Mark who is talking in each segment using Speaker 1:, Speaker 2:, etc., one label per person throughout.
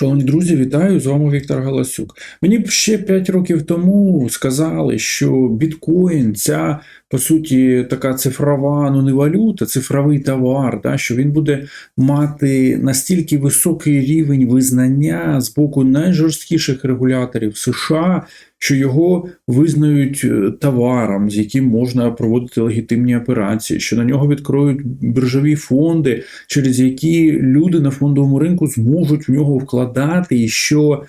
Speaker 1: Шановні друзі, вітаю! З вами Віктор Галасюк. Мені б ще 5 років тому сказали, що біткоін ця по суті така цифрова, ну не валюта, цифровий товар, да, що він буде мати настільки високий рівень визнання з боку найжорсткіших регуляторів США, що його визнають е, товаром, з яким можна проводити легітимні операції, що на нього відкроють біржові фонди, через які люди на фондовому ринку зможуть в нього вкладати, і що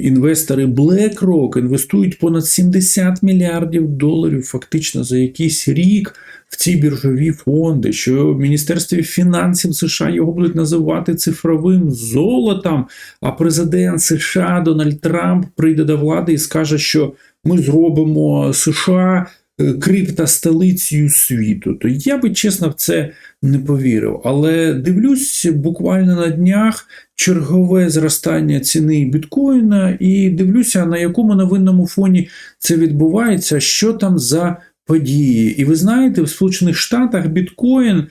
Speaker 1: інвестори BlackRock інвестують понад 70 мільярдів доларів фактично за якийсь рік в ці біржові фонди, що в Міністерстві фінансів США його будуть називати цифровим золотом. А президент США Дональд Трамп прийде до влади і скаже, що ми зробимо США криптостолицею світу. То я би чесно в це не повірив. Але дивлюсь буквально на днях чергове зростання ціни біткоїна, і дивлюся, на якому новинному фоні це відбувається, що там за події. І ви знаєте, в Сполучених Штатах біткоін е,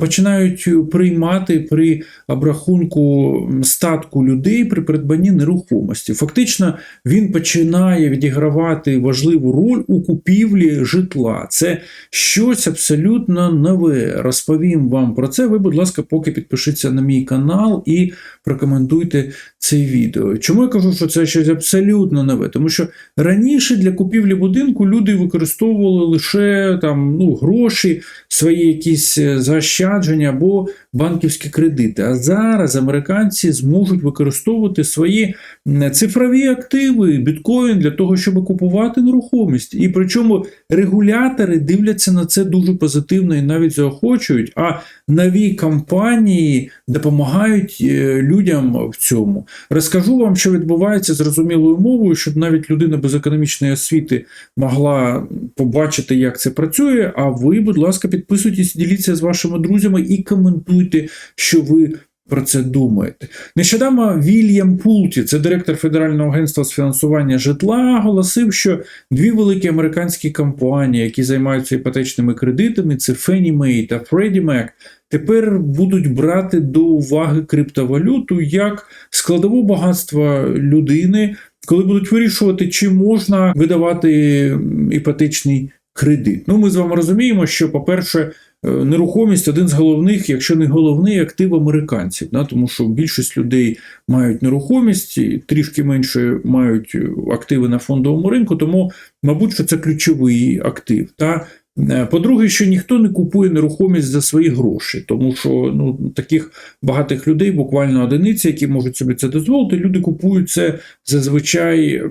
Speaker 1: починають приймати при обрахунку статку людей при придбанні нерухомості. Фактично, він починає відігравати важливу роль у купівлі житла. Це щось абсолютно нове. Розповім вам про це. Ви, будь ласка, поки підпишіться на мій канал і прокоментуйте це відео. Чому я кажу, що це щось абсолютно нове? Тому що раніше для купівлі будинку люди використовували лише там ну, гроші, свої якісь заощадження або банківські кредити. А зараз американці зможуть використовувати свої цифрові активи, біткоін для того, щоб купувати нерухомість. І причому регулятори дивляться на це дуже позитивно і навіть заохочують. А нові компанії допомагають е, людям в цьому. Розкажу вам, що відбувається зрозумілою мовою, щоб навіть людина без економічної освіти могла побачити, як це працює. А ви, будь ласка, підписуйтесь, діліться з вашими друзями і коментуйте, що ви. Про це думаєте. Нещодавно Вільям Пулті, це директор Федерального агентства з фінансування житла, оголосив, що дві великі американські компанії, які займаються іпотечними кредитами, це Fannie Mae та Freddie Mac, тепер будуть брати до уваги криптовалюту як складову багатства людини, коли будуть вирішувати, чи можна видавати іпотечний кредит. Ну, ми з вами розуміємо, що, по-перше, Нерухомість один з головних, якщо не головний актив американців, да, тому що більшість людей мають нерухомість, трішки менше мають активи на фондовому ринку, тому, мабуть, що це ключовий актив. Та по-друге, що ніхто не купує нерухомість за свої гроші, тому що ну, таких багатих людей буквально одиниці, які можуть собі це дозволити. Люди купують це зазвичай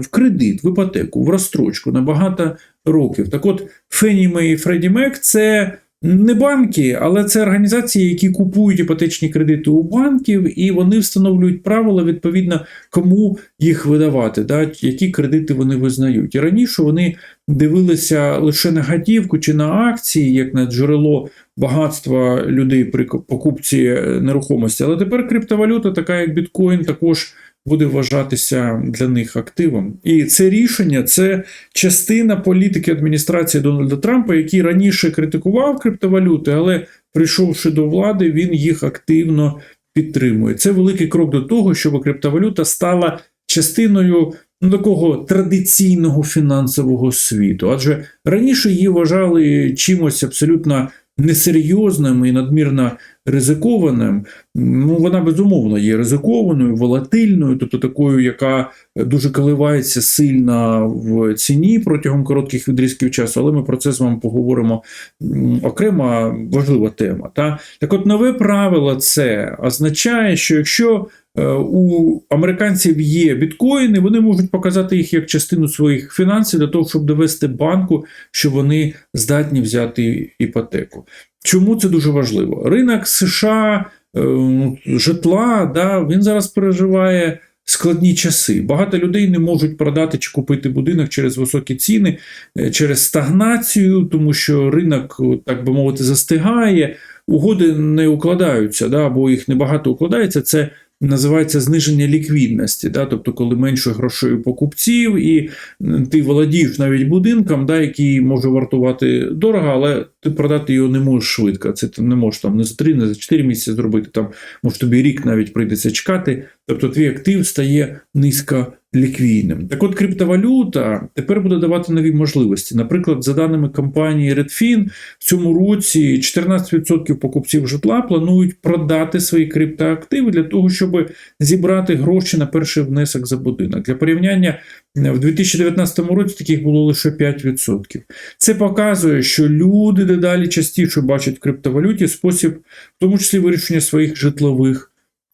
Speaker 1: в кредит, в іпотеку, в розстрочку на багато років. Так от Mae і Freddie Mac – це не банки, але це організації, які купують іпотечні кредити у банків, і вони встановлюють правила відповідно, кому їх видавати, да, які кредити вони визнають. І раніше вони дивилися лише на готівку чи на акції, як на джерело багатства людей при покупці нерухомості. Але тепер криптовалюта, така як біткоін, також буде вважатися для них активом. І це рішення це частина політики адміністрації Дональда Трампа, який раніше критикував криптовалюти, але прийшовши до влади, він їх активно підтримує. Це великий крок до того, щоб криптовалюта стала частиною. Ну, такого традиційного фінансового світу, адже раніше її вважали чимось абсолютно несерйозним і надмірно ризикованим, ну вона безумовно є ризикованою, волатильною, тобто такою, яка дуже коливається сильно в ціні протягом коротких відрізків часу, але ми про це з вами поговоримо окрема важлива тема. Та? Так от нове правило це означає, що якщо е, у американців є біткоїни, вони можуть показати їх як частину своїх фінансів для того, щоб довести банку, що вони здатні взяти іпотеку. Чому це дуже важливо? Ринок США е, ну, житла, да, він зараз переживає складні часи. Багато людей не можуть продати чи купити будинок через високі ціни, е, через стагнацію, тому що ринок, так би мовити, застигає, угоди не укладаються, да, або їх небагато укладається. Це називається зниження ліквідності, да? тобто, коли менше грошей у покупців, і ти володієш навіть будинком, да, який може вартувати дорого, але ти продати його не можеш швидко. Це ти не можеш там не за три, не за чотири місяці зробити. Там може тобі рік навіть прийдеться чекати, Тобто твій актив стає низьколіквійним. Так от криптовалюта тепер буде давати нові можливості. Наприклад, за даними компанії Redfin, в цьому році 14% покупців житла планують продати свої криптоактиви для того, щоб зібрати гроші на перший внесок за будинок. Для порівняння в 2019 році таких було лише 5%. Це показує, що люди дедалі частіше бачать в криптовалюті спосіб, в тому числі вирішення своїх житлових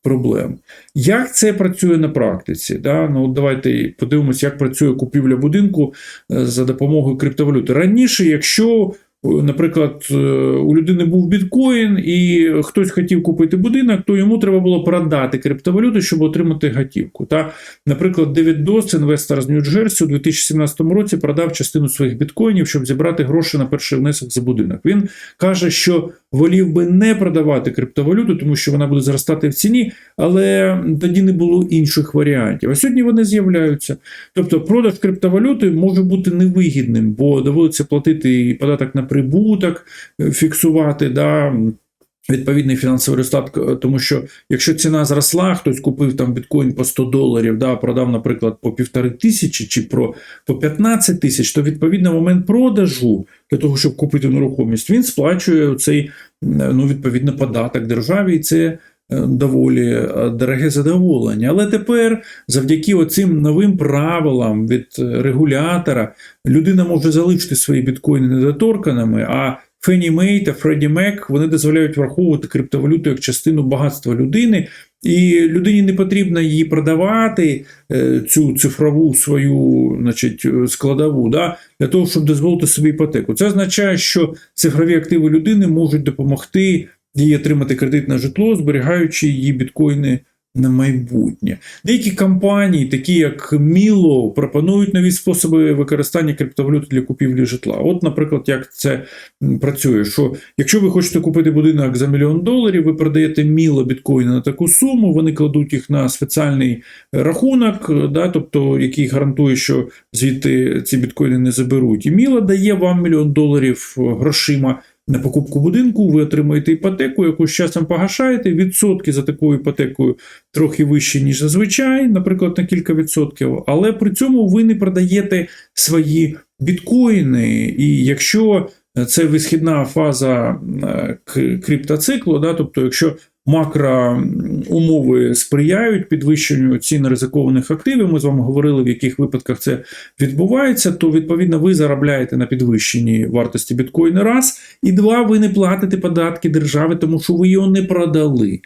Speaker 1: проблем. Як це працює на практиці? Да? Ну, Давайте подивимося, як працює купівля будинку е, за допомогою криптовалюти. Раніше, якщо Наприклад, е, у людини був біткоін, і хтось хотів купити будинок, то йому треба було продати криптовалюту, щоб отримати готівку. Та, Наприклад, Девід Дос, інвестор з Нью-Джерсі, у 2017 році продав частину своїх біткоїнів, щоб зібрати гроші на перший внесок за будинок. Він каже, що волів би не продавати криптовалюту, тому що вона буде зростати в ціні, але тоді не було інших варіантів. А сьогодні вони з'являються. Тобто, продаж криптовалюти може бути невигідним, бо доводиться платити податок на прибуток, е, фіксувати. да, Відповідний фінансовий результат, тому що якщо ціна зросла, хтось купив там біткоін по 100 доларів, да, продав, наприклад, по півтори тисячі чи про по 15 тисяч, то відповідно момент продажу для того, щоб купити нерухомість, він сплачує цей ну, відповідно податок державі, і це е, доволі е, дороге задоволення. Але тепер, завдяки оцим новим правилам від регулятора, людина може залишити свої біткоїни недоторканими. а Фенні Мей та Фредді Мек вони дозволяють враховувати криптовалюту як частину багатства людини, і людині не потрібно її продавати, е, цю цифрову свою значить, складову, да, для того, щоб дозволити собі іпотеку. Це означає, що цифрові активи людини можуть допомогти їй отримати кредит на житло, зберігаючи її біткоїни на майбутнє. Деякі компанії, такі як Міло, пропонують нові способи використання криптовалюти для купівлі житла. От, наприклад, як це працює: що якщо ви хочете купити будинок за мільйон доларів, ви продаєте Міло біткоїни на таку суму, вони кладуть їх на спеціальний рахунок, да, тобто який гарантує, що звідти ці біткоїни не заберуть. І Міло дає вам мільйон доларів грошима. На покупку будинку ви отримаєте іпотеку, яку з часом погашаєте. Відсотки за такою іпотекою трохи вищі, ніж зазвичай, наприклад, на кілька відсотків, але при цьому ви не продаєте свої біткоїни. І якщо це висхідна фаза е, криптоциклу, да, тобто, якщо макроумови сприяють підвищенню цін ризикованих активів. Ми з вами говорили, в яких випадках це відбувається. То відповідно ви заробляєте на підвищенні вартості біткоїна раз, і два, ви не платите податки держави, тому що ви його не продали.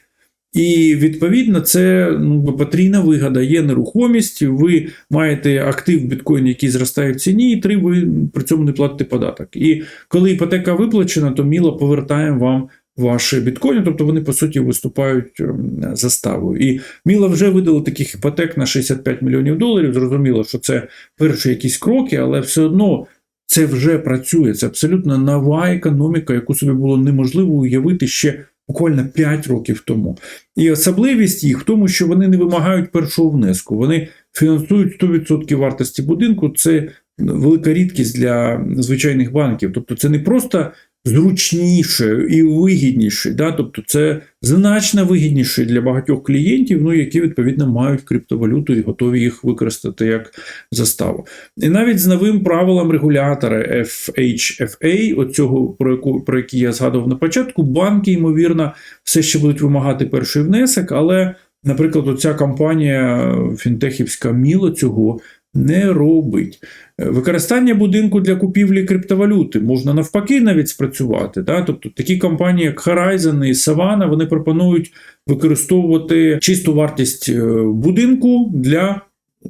Speaker 1: І відповідно це ну, потрійна вигода. Є нерухомість, ви маєте актив біткоін, який зростає в ціні, і три ви при цьому не платите податок. І коли іпотека виплачена, то міло повертає вам ваші біткоїни, тобто вони, по суті, виступають ем, заставою. І Міла вже видали таких іпотек на 65 мільйонів доларів. Зрозуміло, що це перші якісь кроки, але все одно. Це вже працює, це абсолютно нова економіка, яку собі було неможливо уявити ще буквально 5 років тому. І особливість їх в тому, що вони не вимагають першого внеску. Вони фінансують 100% вартості будинку. Це велика рідкість для звичайних банків. Тобто, це не просто зручніше і вигідніше. Да? Тобто це значно вигідніше для багатьох клієнтів, ну, які відповідно мають криптовалюту і готові їх використати як заставу. І навіть з новим правилом регулятора FHFA, оцього, про яку про який я згадував на початку, банки, ймовірно, все ще будуть вимагати перший внесок, але. Наприклад, оця компанія фінтехівська Міло цього не робить. Використання будинку для купівлі криптовалюти можна навпаки навіть спрацювати. Да? Тобто такі компанії, як Horizon і Savannah, вони пропонують використовувати чисту вартість е, будинку для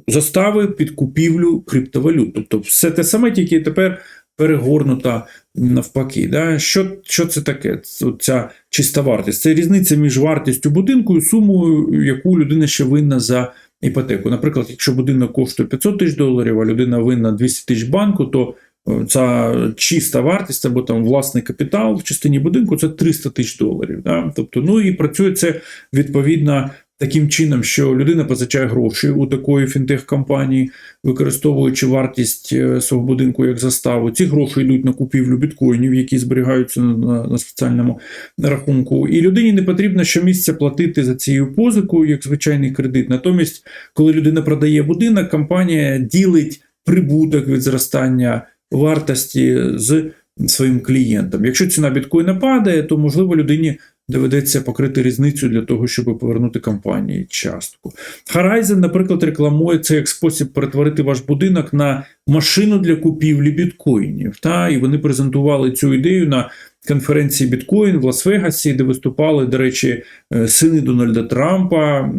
Speaker 1: застави під купівлю криптовалют. Тобто все те саме, тільки тепер перегорнута навпаки. Да? Що що це таке? Ця чиста вартість? Це різниця між вартістю будинку і сумою, яку людина ще винна за іпотеку. Наприклад, якщо будинок коштує 500 тисяч доларів, а людина винна 200 тисяч банку, то е, ця чиста вартість або там власний капітал в частині будинку це 300 тисяч доларів. Да? Тобто, ну і працює це відповідно таким чином, що людина позичає гроші у такої фінтех-компанії, використовуючи вартість е, свого будинку як заставу. Ці гроші йдуть на купівлю біткоїнів, які зберігаються на, на, спеціальному рахунку. І людині не потрібно щомісяця платити за цією позикою, як звичайний кредит. Натомість, коли людина продає будинок, компанія ділить прибуток від зростання вартості з своїм клієнтам. Якщо ціна біткоїна падає, то можливо людині доведеться покрити різницю для того, щоб повернути компанії частку. Horizon, наприклад, рекламує це як спосіб перетворити ваш будинок на машину для купівлі біткоїнів. Та? І вони презентували цю ідею на конференції біткоін в Лас-Вегасі, де виступали, до речі, е, сини Дональда Трампа.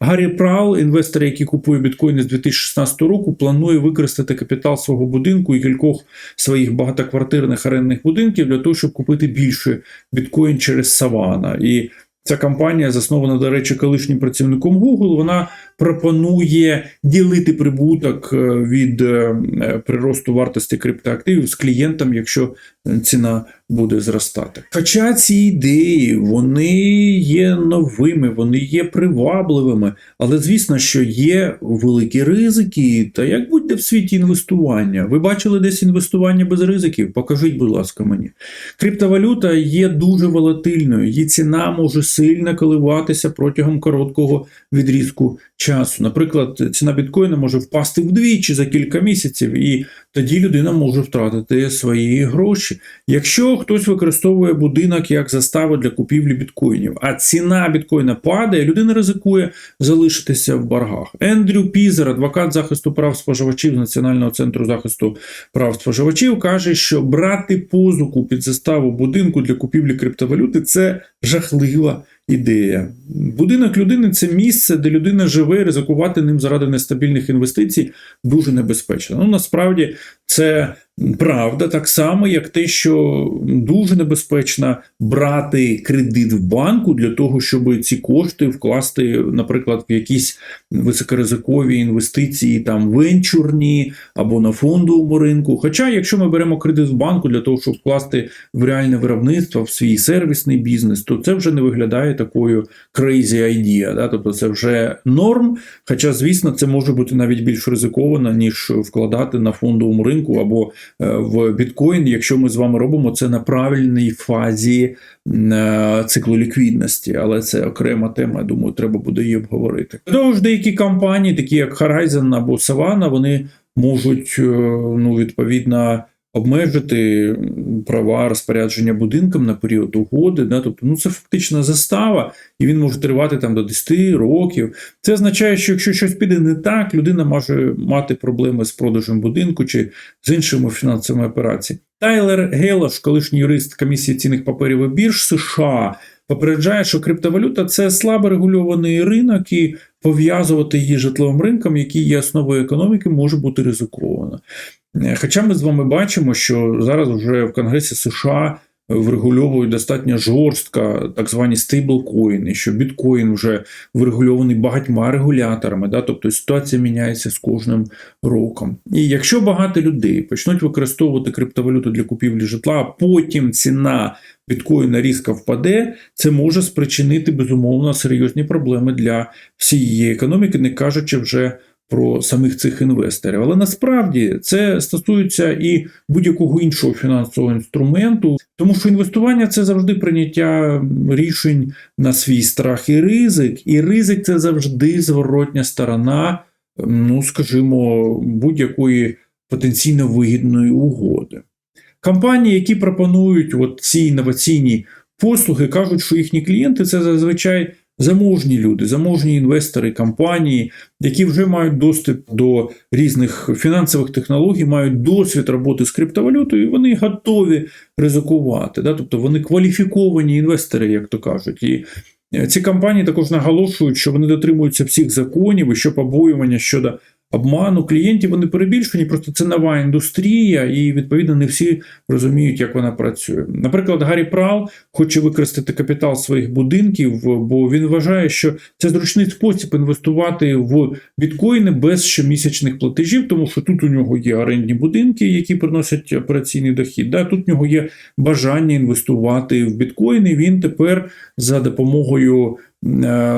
Speaker 1: Гаррі Прал, інвестор, який купує біткоїни з 2016 року, планує використати капітал свого будинку і кількох своїх багатоквартирних орендних будинків для того, щоб купити більше біткоін через Савана. І Ця компанія, заснована, до речі, колишнім працівником Google, вона пропонує ділити прибуток е, від е, приросту вартості криптоактивів з клієнтом, якщо ціна буде зростати. Хоча ці ідеї вони є новими, вони є привабливими, але звісно, що є великі ризики. Та як будьте в світі інвестування? Ви бачили десь інвестування без ризиків? Покажіть, будь ласка, мені. Криптовалюта є дуже волатильною, її ціна може сильно коливатися протягом короткого відрізку часу. Наприклад, ціна біткоїна може впасти вдвічі за кілька місяців, і тоді людина може втратити свої гроші. Якщо хтось використовує будинок як заставу для купівлі біткоїнів, а ціна біткоїна падає, людина ризикує залишитися в боргах. Ендрю Пізер, адвокат захисту прав споживачів з Національного центру захисту прав споживачів, каже, що брати позику під заставу будинку для купівлі криптовалюти це жахлива ідея. Будинок людини це місце, де людина живе, ризикувати ним заради нестабільних інвестицій дуже небезпечно. Ну насправді це правда, так само, як те, що дуже небезпечно брати кредит в банку для того, щоб ці кошти вкласти, наприклад, в якісь високоризикові інвестиції, там венчурні або на фондовому ринку. Хоча, якщо ми беремо кредит в банку для того, щоб вкласти в реальне виробництво, в свій сервісний бізнес, то це вже не виглядає такою crazy idea, да? тобто це вже норм. Хоча, звісно, це може бути навіть більш ризиковано, ніж вкладати на фондовому ринку або е, в біткоін, якщо ми з вами робимо це на правильній фазі е, циклу ліквідності. Але це окрема тема. Я думаю, треба буде її обговорити. Тож деякі компанії, такі як Horizon або Savannah, вони можуть е, ну, відповідно обмежити права розпорядження будинком на період угоди. Да? Тобто, ну це фактично застава, і він може тривати там до 10 років. Це означає, що якщо щось піде не так, людина може мати проблеми з продажем будинку чи з іншими фінансовими операціями. Тайлер Гелош, колишній юрист комісії цінних паперів і бірж США. Попереджає, що криптовалюта це слабо регульований ринок, і пов'язувати її житловим ринком, який є основою економіки, може бути ризиковано. Хоча ми з вами бачимо, що зараз вже в Конгресі США врегульовують достатньо жорстко так звані стейблкоїни, що біткоін вже врегульований багатьма регуляторами, да, тобто ситуація міняється з кожним роком. І якщо багато людей почнуть використовувати криптовалюту для купівлі житла, а потім ціна біткоїна різко впаде, це може спричинити безумовно серйозні проблеми для всієї економіки, не кажучи вже про самих цих інвесторів. Але насправді це стосується і будь-якого іншого фінансового інструменту, тому що інвестування це завжди прийняття рішень на свій страх і ризик, і ризик це завжди зворотня сторона, ну скажімо, будь-якої потенційно вигідної угоди. Компанії, які пропонують от ці інноваційні послуги, кажуть, що їхні клієнти це зазвичай заможні люди, заможні інвестори, компанії, які вже мають доступ до різних фінансових технологій, мають досвід роботи з криптовалютою, і вони готові ризикувати. Да? Тобто вони кваліфіковані інвестори, як то кажуть. І ці компанії також наголошують, що вони дотримуються всіх законів і що побоювання щодо обману клієнтів вони перебільшені, просто це нова індустрія, і відповідно не всі розуміють, як вона працює. Наприклад, Гаррі Прал хоче використати капітал своїх будинків, бо він вважає, що це зручний спосіб інвестувати в біткоїни без щомісячних платежів, тому що тут у нього є орендні будинки, які приносять операційний дохід. Да? Тут у нього є бажання інвестувати в біткоїни. Він тепер за допомогою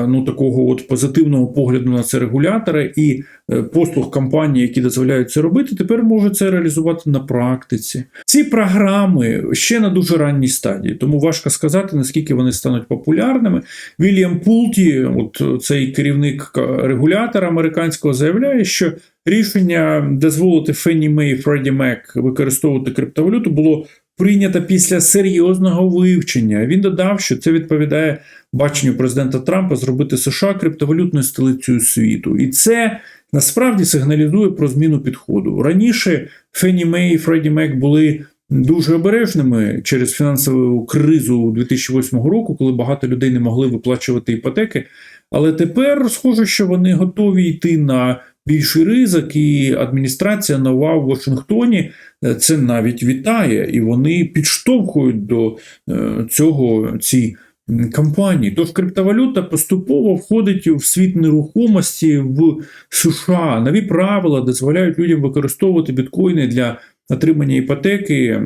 Speaker 1: ну, такого от позитивного погляду на це регулятора і е, послуг компаній, які дозволяють це робити, тепер може це реалізувати на практиці. Ці програми ще на дуже ранній стадії, тому важко сказати, наскільки вони стануть популярними. Вільям Пулті, от цей керівник регулятора американського, заявляє, що рішення дозволити Фенні Мей і Фредді Мек використовувати криптовалюту було прийнято після серйозного вивчення. Він додав, що це відповідає баченню президента Трампа зробити США криптовалютною столицею світу. І це насправді сигналізує про зміну підходу. Раніше Фенні Мей і Фредді Мек були. Дуже обережними через фінансову кризу 2008 року, коли багато людей не могли виплачувати іпотеки. Але тепер схоже, що вони готові йти на більший ризик, і адміністрація нова в Вашингтоні е, це навіть вітає, і вони підштовхують до е, цього ці компанії. Тож криптовалюта поступово входить в світ нерухомості в США. Нові правила дозволяють людям використовувати біткоїни для отримання іпотеки,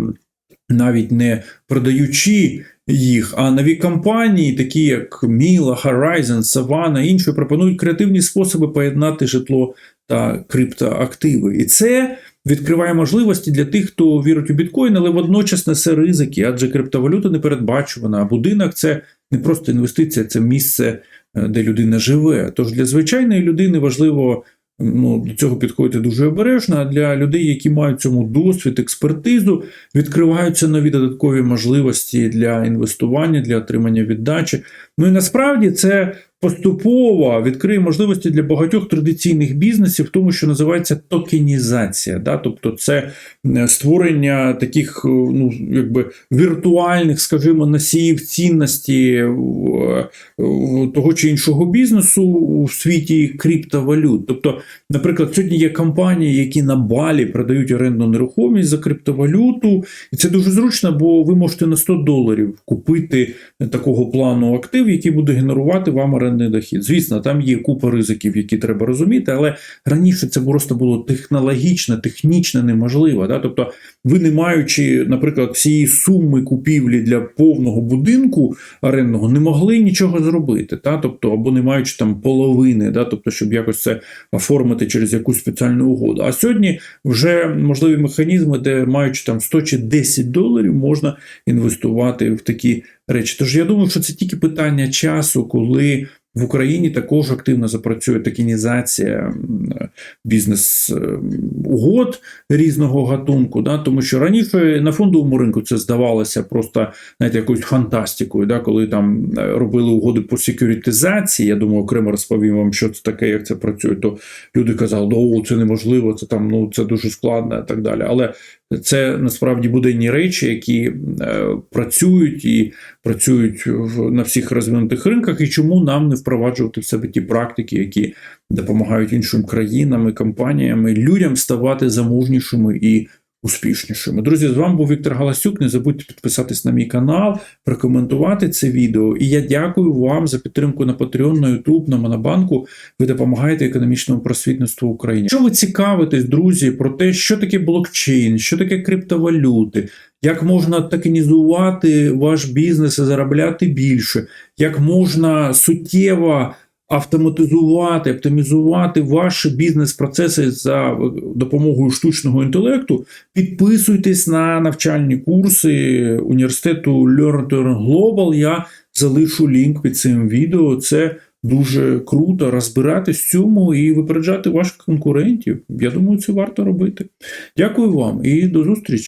Speaker 1: навіть не продаючи їх. А нові компанії, такі як Міла, Horizon, Savannah, інші, пропонують креативні способи поєднати житло та криптоактиви. І це відкриває можливості для тих, хто вірить у біткоін, але водночас несе ризики, адже криптовалюта не передбачувана. А будинок це не просто інвестиція, це місце, е, де людина живе. Тож для звичайної людини важливо ну, до цього підходити дуже обережно. А для людей, які мають цьому досвід, експертизу, відкриваються нові додаткові можливості для інвестування, для отримання віддачі. Ну і насправді це поступово відкриє можливості для багатьох традиційних бізнесів, в тому, що називається токенізація. Да? Тобто це створення таких ну, якби віртуальних, скажімо, носіїв цінності того чи іншого бізнесу у світі криптовалют. Тобто, наприклад, сьогодні є компанії, які на балі продають орендну нерухомість за криптовалюту, і це дуже зручно, бо ви можете на 100 доларів купити такого плану актив, який буде генерувати вам оренду орендний дохід. Звісно, там є купа ризиків, які треба розуміти, але раніше це просто було технологічно, технічно неможливо. Да? Тобто, ви не маючи, наприклад, всієї суми купівлі для повного будинку орендного, не могли нічого зробити. Да? Тобто, або не маючи там половини, да? тобто, щоб якось це оформити через якусь спеціальну угоду. А сьогодні вже можливі механізми, де маючи там 100 чи 10 доларів, можна інвестувати в такі речі. Тож я думаю, що це тільки питання часу, коли в Україні також активно запрацює токенізація бізнес-угод різного гатунку, да, тому що раніше на фондовому ринку це здавалося просто знаєте, якоюсь фантастикою, да, коли там е, робили угоди по секюритизації. Я думаю, окремо розповім вам, що це таке, як це працює. То люди казали, о, це неможливо, це там ну це дуже складно і так далі. Але це насправді буденні речі, які е, працюють і працюють в, на всіх розвинутих ринках, і чому нам не впроваджувати в себе ті практики, які допомагають іншим країнам і компаніям, і людям ставати заможнішими і успішнішими. Друзі, з вами був Віктор Галасюк. Не забудьте підписатись на мій канал, прокоментувати це відео. І я дякую вам за підтримку на Patreon, на YouTube, на Монобанку. Ви допомагаєте економічному просвітництву України. Якщо ви цікавитесь, друзі, про те, що таке блокчейн, що таке криптовалюти. Як можна токенізувати ваш бізнес і заробляти більше, як можна суттєво автоматизувати, оптимізувати ваші бізнес-процеси за допомогою штучного інтелекту, підписуйтесь на навчальні курси університету Learn Global. Я залишу лінк під цим відео. Це дуже круто розбиратись в цьому і випереджати ваших конкурентів. Я думаю, це варто робити. Дякую вам і до зустрічі.